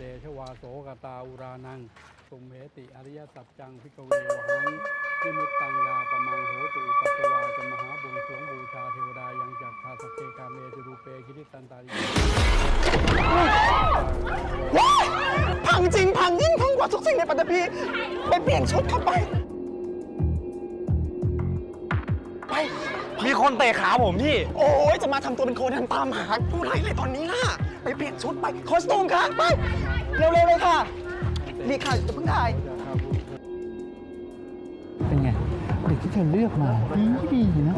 เดชวาโสกตาอุรานัง สุมเหติอริยสัจจังพิกเววหังนิมุตตังยาปมังโหตุปัสสวาจะมหาบุญสวงบูชาเทวดายังจักขาสพเพกาเมจุรูเปคิริตันตาริว้ายพังจริงพังยิ่งพังกว่าทุกสิ่งในปัตตภีไปเปลี่ยนชุดเข้าไป ไป มีคนเตะขาผมพี่ โอ้ยจะมาทำตัวเป็นโคนันตามหาผู้ร้ายเลยตอนนี้ล่ะ ไปเปลี่ยนชุดไปคอสตูมค่ะไป เร็วๆเลยค่ะดีค่ะจะเพิ่งถ่าย เป็นไงเด็กที่เธอเลือกมาดีดีๆนะ